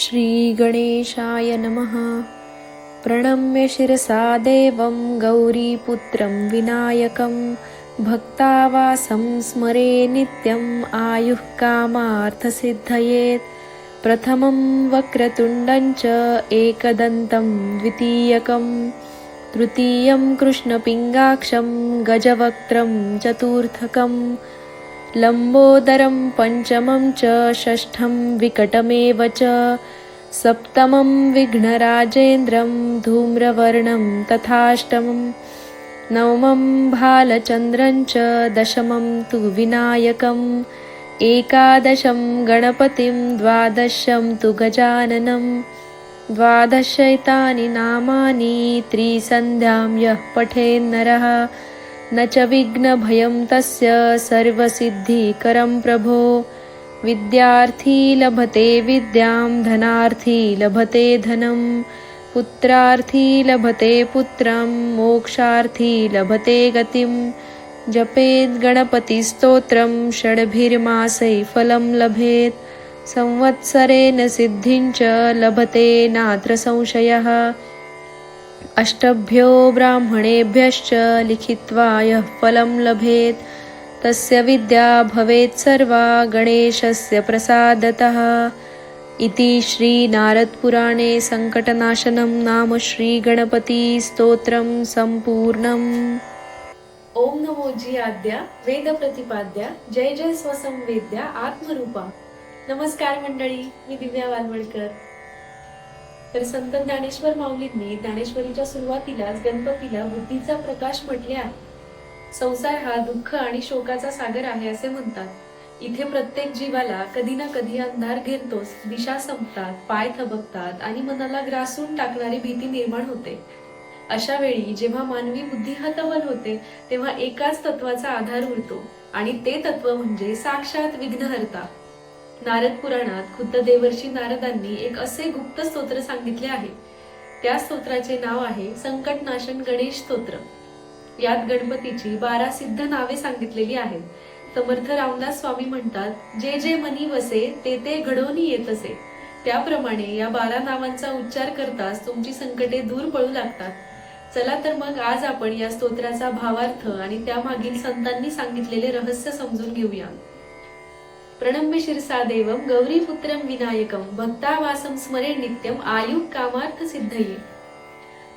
श्रीगणेशाय नमः। प्रणम्य शिरसा देवं गौरीपुत्रं विनायकं भक्तावासं स्मरे नित्यम् आयुः कामार्थसिद्धयेत्। प्रथमं वक्रतुण्डं च एकदन्तं द्वितीयकं तृतीयं कृष्णपिङ्गाक्षं गजवक्त्रं चतुर्थकम् लम्बोदरं पञ्चमं च षष्ठं विकटमेव च सप्तमं विघ्नराजेन्द्रं धूम्रवर्णं तथाष्टमं नवमं भालचन्द्रं च दशमं तु विनायकम् एकादशं गणपतिं द्वादशं तु गजाननं द्वादशैतानि नामानि त्रिसन्ध्यां यः पठेन्नरः न च विघ्नभयं तस्य सर्वसिद्धिकरं प्रभो। विद्यार्थी लभते विद्यां धनार्थी लभते धनं। पुत्रार्थी लभते पुत्रं मोक्षार्थी लभते गतिं। जपेद् गणपतिस्तोत्रं षड्भिर्मासै फलं लभेत्। संवत्सरेण सिद्धिं च लभते नात्र संशयः। अष्टभ्यो ब्राह्मणेभ्यश्च लिखित्वा यः फलं लभेत्। तस्य विद्या भवेत् सर्वा गणेशस्य प्रसादतः। इति श्रीनारदपुराणे सङ्कटनाशनं नाम श्रीगणपतिस्तोत्रं सम्पूर्णम्। ॐ नमो आद्या वेदप्रतिपाद्या जय जय स्वसंवेद्या आत्मरूपा नमस्कार मंडळी मी दिव्या वालवडकर तर संत ज्ञानेश्वर माऊलींनी ज्ञानेश्वरीच्या सुरुवातीलाच गणपतीला बुद्धीचा प्रकाश म्हटले आहे. संसार हा दुःख आणि शोकाचा सागर आहे असे म्हणतात. इथे प्रत्येक जीवाला कधी ना कधी अंधार घेरतोच दिशा संपतात पाय थबकतात आणि मनाला ग्रासून टाकणारी भीती निर्माण होते. अशा वेळी जेव्हा मानवी बुद्धी हतबल होते तेव्हा एकाच तत्वाचा आधार उरतो आणि ते तत्व म्हणजे साक्षात विघ्नहर्ता. नारद पुराणात खुद्द देवर्षी नारदांनी एक असे गुप्त स्तोत्र सांगितले आहे. त्या स्तोत्राचे नाव आहे संकटनाशन गणेश स्तोत्र. यात गणपतीची बारा सिद्ध नावे सांगितलेली आहेत. समर्थ रामदास स्वामी म्हणतात जे जे मनी वसे ते ते घडवून येत असे त्याप्रमाणे या बारा नावांचा उच्चार करताच तुमची संकटे दूर पळू लागतात. चला तर मग आज आपण या स्तोत्राचा भावार्थ आणि त्यामागील संतांनी सांगितलेले रहस्य समजून घेऊया. प्रणम्य शिरसा देवं गौरीपुत्रं विनायकं भक्तावासं स्मरे नित्यम आयु कामार्थ सिद्धये.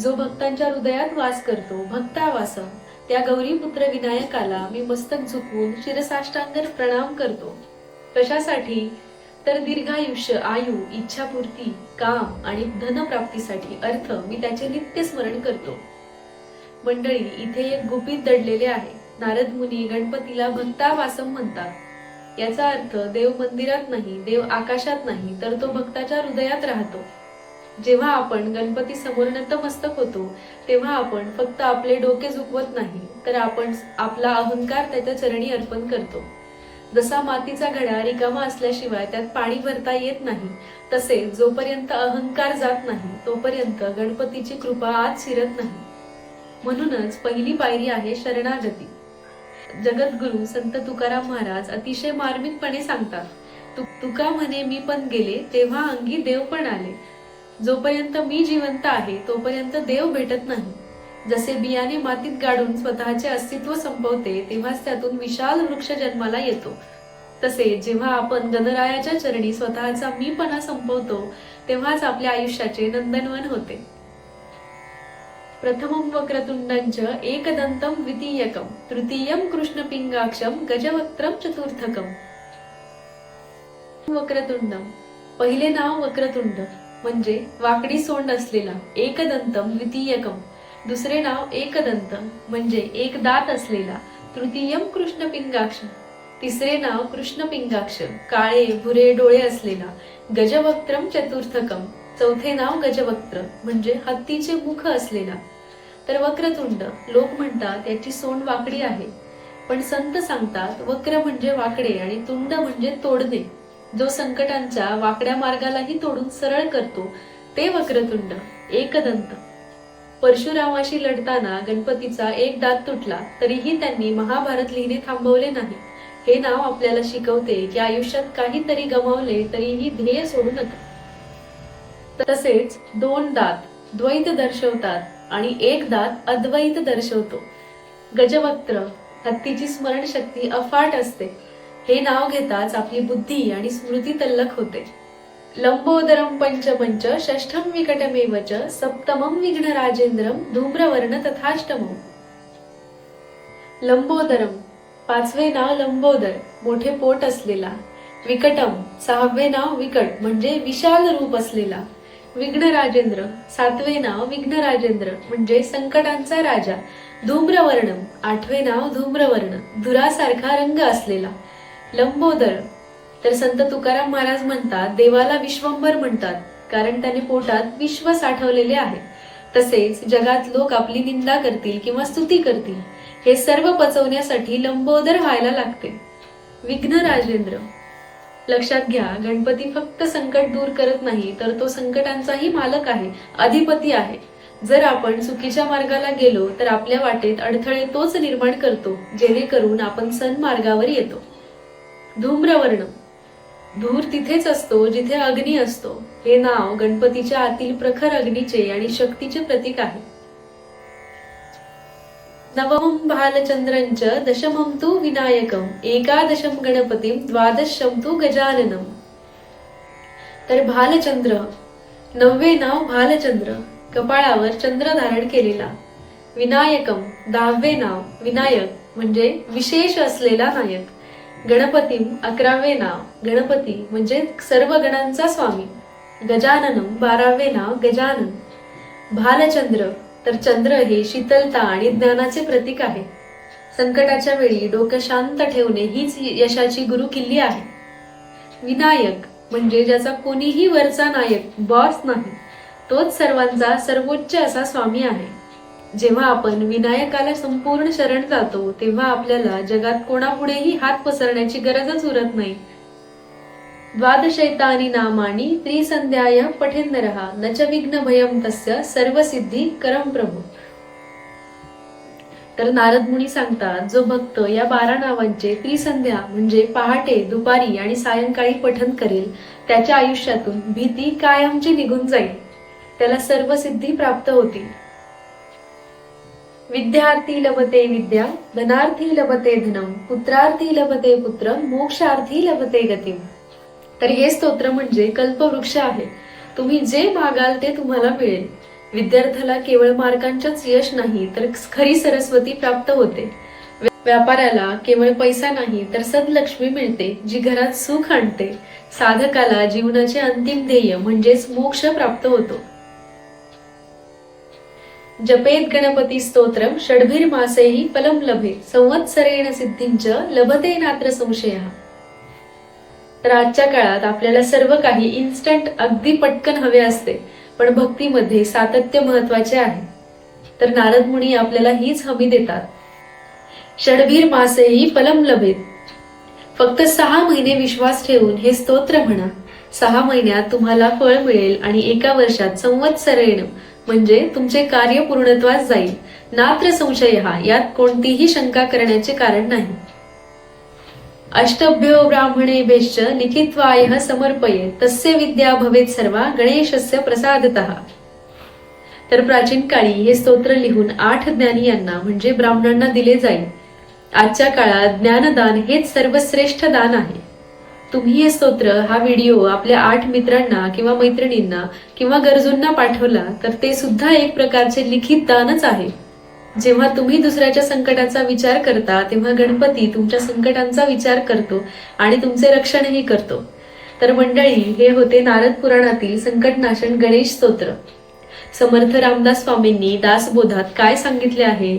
जो भक्तांच्या हृदयात वास करतो भक्तावासम त्या गौरीपुत्र विनायकाला मी मस्तक झुकवून शिरसाष्टांगर प्रणाम करतो. कशासाठी तर दीर्घायुष्य आयु इच्छापूर्ती काम आणि धनप्राप्तीसाठी अर्थ मी त्याचे नित्य स्मरण करतो. मंडळी इथे एक गुपित दडलेले आहे. नारद मुनी गणपतीला भक्तावासम म्हणतात. याचा अर्थ देव मंदिरात नाही देव आकाशात नाही तर तो भक्ताच्या हृदयात राहतो. जेव्हा आपण गणपती समोर नतमस्तक होतो तेव्हा आपण फक्त आपले डोके झुकवत नाही तर आपण आपला अहंकार त्याच्या चरणी अर्पण करतो. जसा मातीचा घडा रिकामा असल्याशिवाय त्यात पाणी भरता येत नाही तसे जोपर्यंत अहंकार जात नाही तोपर्यंत गणपतीची कृपा आत शिरत नाही. म्हणूनच पहिली पायरी आहे शरणागती. जगद्गुरु संत तुकाराम महाराज अतिशय मार्मिकपणे सांगतात तु, तुका म्हणे मी पण गेले तेव्हा अंगी देव पण आले. जोपर्यंत मी जिवंत आहे तोपर्यंत देव भेटत नाही. जसे बियाणे मातीत गाडून स्वतःचे अस्तित्व संपवते तेव्हाच त्यातून विशाल वृक्ष जन्माला येतो. तसे जेव्हा आपण गणरायाच्या चरणी स्वतःचा मीपणा संपवतो तेव्हाच आपल्या आयुष्याचे नंदनवन होते. प्रथमं वक्रतुण्डञ्च एकदन्तं द्वितीयकं तृतीयं कृष्णपिङ्गाक्षं गजवक्त्रं चतुर्थकम्। वक्रतुंडम पहिले नाव वक्रतुंड म्हणजे वाकडी सोंड असलेला एकदंतम द्वितीयकम. दुसरे नाव एकदंत म्हणजे एक दात असलेला तृतीयम कृष्णपिंगाक्ष तिसरे नाव कृष्णपिंगाक्ष काळे भुरे डोळे असलेला गजवक्त्रम चतुर्थकम. चौथे नाव गजवक्त्र म्हणजे हत्तीचे मुख असलेला. तर वक्रतुंड लोक म्हणतात याची सोंड वाकडी आहे. पण संत सांगतात वक्र म्हणजे वाकडे आणि तुंड म्हणजे तोडणे. जो संकटांच्या वाकड्या मार्गालाही तोडून सरळ करतो ते वक्रतुंड एकदंत. परशुरामाशी लढताना गणपतीचा एक दात तुटला तरीही त्यांनी महाभारत लिहिणे थांबवले नाही. हे नाव आपल्याला शिकवते की आयुष्यात काहीतरी गमावले तरीही ध्येय सोडू नका. तसेच दोन दात द्वैत दर्शवतात आणि एक दात अद्वैत दर्शवतो. गजवक्त्र हत्तीची स्मरणशक्ती अफाट असते. हे नाव घेताच आपली बुद्धी आणि स्मृती तल्लख होते. लंबोदरम पंचपंच षष्ठम विकटमेव च सप्तमम विघ्न राजेंद्रम धूम्रवर्ण तथाष्टम लंबोदरम पाचवे नाव लंबोदर मोठे पोट असलेला. विकटम सहावे नाव विकट म्हणजे विशाल रूप असलेला. विघ्न राजेंद्र सातवे नाव विघ्न राजेंद्र म्हणजे संकटांचा राजा. धूम्रवर्ण आठवे नाव धूम्रवर्ण धुरासारखा रंग असलेला. लंबोदर. तर संत तुकाराम महाराज म्हणतात देवाला विश्वंभर म्हणतात कारण त्याने पोटात विश्व साठवलेले आहे. तसेच जगात लोक आपली निंदा करतील किंवा स्तुती करतील हे सर्व पचवण्यासाठी लंबोदर व्हायला लागते. विघ्न राजेंद्र लक्षात घ्या गणपती फक्त संकट दूर करत नाही तर तो संकटांचाही मालक आहे अधिपती आहे. जर आपण चुकीच्या मार्गाला गेलो तर आपल्या वाटेत अडथळे तोच निर्माण करतो जेणेकरून आपण सन्मार्गावर येतो. धूम्रवर्ण. धूर तिथेच असतो जिथे अग्नी असतो. हे नाव गणपतीच्या आतील प्रखर अग्नीचे आणि शक्तीचे प्रतीक आहे. नवमं च दशमं तु विनायकं एकादशं गणपतीम द्वादशं तु गजाननम. तर भालचंद्र नववे नाव भालचंद्र कपाळावर चंद्र धारण केलेला. विनायकम दहावे नाव विनायक म्हणजे विशेष असलेला नायक. गणपतीम अकरावे नाव गणपती म्हणजे सर्व गणांचा स्वामी. गजाननम बारावे नाव गजानन. भालचंद्र तर चंद्र हे शीतलता आणि ज्ञानाचे प्रतीक आहे. संकटाच्या वेळी डोकं शांत ठेवणे हीच यशाची गुरु किल्ली आहे. विनायक म्हणजे ज्याचा कोणीही वरचा नायक बॉस नाही तोच सर्वांचा सर्वोच्च असा स्वामी आहे. जेव्हा आपण विनायकाला संपूर्ण शरण जातो तेव्हा आपल्याला जगात कोणापुढेही हात पसरण्याची गरजच उरत नाही. द्वादशैतानी नामानि त्रिसंध्याय पठेन्दरः। न च विघ्नभयं तस्य सर्वसिद्धी करम प्रभु। तर नारद मुनी सांगतात जो भक्त या बारा नावांचे त्रिसंध्या म्हणजे पहाटे दुपारी आणि सायंकाळी पठन करेल त्याच्या आयुष्यातून भीती कायमची निघून जाईल. त्याला सर्व सिद्धी प्राप्त होतील. विद्यार्थी लभते विद्या धनार्थी लभते धनम पुत्रार्थी लभते पुत्र मोक्षार्थी लभते गतीम. तर हे स्तोत्र म्हणजे कल्पवृक्ष आहे. तुम्ही जे मागाल ते तुम्हाला मिळेल. विद्यार्थ्याला केवळ मार्कांच्याच यश नाही तर खरी सरस्वती प्राप्त होते. व्यापाऱ्याला केवळ पैसा नाही तर सदलक्ष्मी मिळते जी घरात सुख आणते. साधकाला जीवनाचे अंतिम ध्येय म्हणजेच मोक्ष प्राप्त होतो. जपेत गणपती स्तोत्रम षडभीर मासेही फलम लभे संवत्सरेण सिद्धींच लभते नात्र संशय. तर आजच्या काळात आपल्याला सर्व काही इन्स्टंट अगदी पटकन हवे असते. पण भक्तीमध्ये सातत्य महत्त्वाचे आहे. तर नारद मुनी आपल्याला हीच हमी देतात. षडवीर मासेही फलम लभेत. फक्त सहा महिने विश्वास ठेवून हे स्तोत्र म्हणा. सहा महिन्यात तुम्हाला फळ मिळेल आणि एका वर्षात संवत्सर येणं म्हणजे तुमचे कार्य पूर्णत्वास जाईल. नात्र संशय हा यात कोणतीही शंका करण्याचे कारण नाही. अष्टभ्यो ब्राह्मणेभ्यश्च लिखित्वाय समर्पये तस्य विद्या भवेत सर्वा गणेशस्य प्रसादतः। तर प्राचीन काळी हे स्तोत्र लिहून आठ ज्ञानी यांना म्हणजे ब्राह्मणांना दिले जाईल. आजच्या काळात ज्ञानदान हेच सर्वश्रेष्ठ दान आहे. तुम्ही हे स्तोत्र हा व्हिडिओ आपल्या आठ मित्रांना किंवा मैत्रिणींना किंवा गरजूंना पाठवला तर ते सुद्धा एक प्रकारचे लिखित दानच आहे. जेव्हा तुम्ही दुसऱ्याच्या संकटाचा विचार करता तेव्हा गणपती तुमच्या संकटांचा विचार करतो आणि तुमचे रक्षणही करतो. तर मंडळी हे होते नारद पुराणातील संकटनाशन गणेश स्तोत्र. समर्थ रामदास स्वामींनी दासबोधात काय सांगितले आहे?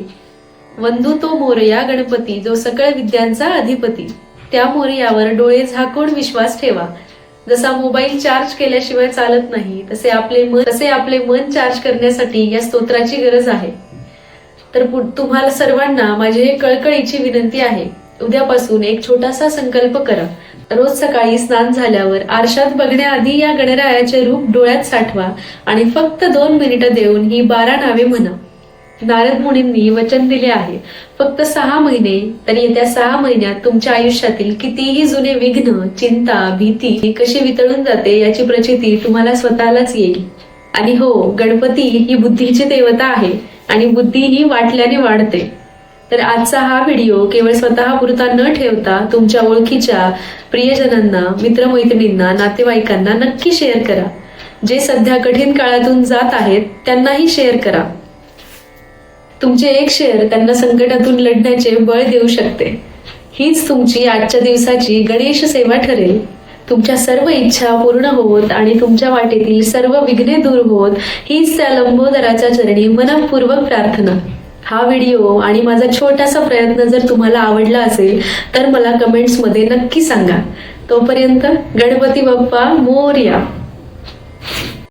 वंदू तो मोरया गणपती जो सकळ विद्यांचा अधिपती. त्या मोरयावर डोळे झाकून विश्वास ठेवा. जसा मोबाईल चार्ज केल्याशिवाय चालत नाही तसे आपले मन तसे आपले मन चार्ज करण्यासाठी या स्तोत्राची गरज आहे. तर पु- तुम्हाला सर्वांना माझी कळकळीची विनंती आहे. उद्यापासून एक छोटासा संकल्प करा. रोज सकाळी स्नान झाल्यावर आरशात बघण्याआधी या गणरायाचे रूप डोळ्यात साठवा आणि फक्त दोन मिनिटं देऊन ही बारा नावे म्हणा. नारद मुनींनी वचन दिले आहे. फक्त सहा महिने तर येत्या सहा महिन्यात तुमच्या आयुष्यातील कितीही जुने विघ्न चिंता भीती कशी वितळून जाते याची प्रचिती तुम्हाला स्वतःलाच येईल. आणि हो गणपती ही बुद्धीची देवता आहे. आणि बुद्धी ही वाटल्याने वाढते. तर आजचा हा व्हिडिओ केवळ स्वतः पुरता न ठेवता तुमच्या ओळखीच्या प्रियजनांना मित्रमैत्रिणींना नातेवाईकांना नक्की शेअर करा. जे सध्या कठीण काळातून जात आहेत त्यांनाही शेअर करा. तुमचे एक शेअर त्यांना संकटातून लढण्याचे बळ देऊ शकते. हीच तुमची आजच्या दिवसाची गणेश सेवा ठरेल. तुमच्या सर्व इच्छा पूर्ण होत आणि तुमच्या वाटेतील सर्व विघ्ने दूर होत हीच त्या लंबोदराच्या चरणी मनपूर्वक प्रार्थना. हा व्हिडिओ आणि माझा छोटासा प्रयत्न जर तुम्हाला आवडला असेल तर मला कमेंट्समध्ये नक्की सांगा. तोपर्यंत गणपती बाप्पा मोर्या.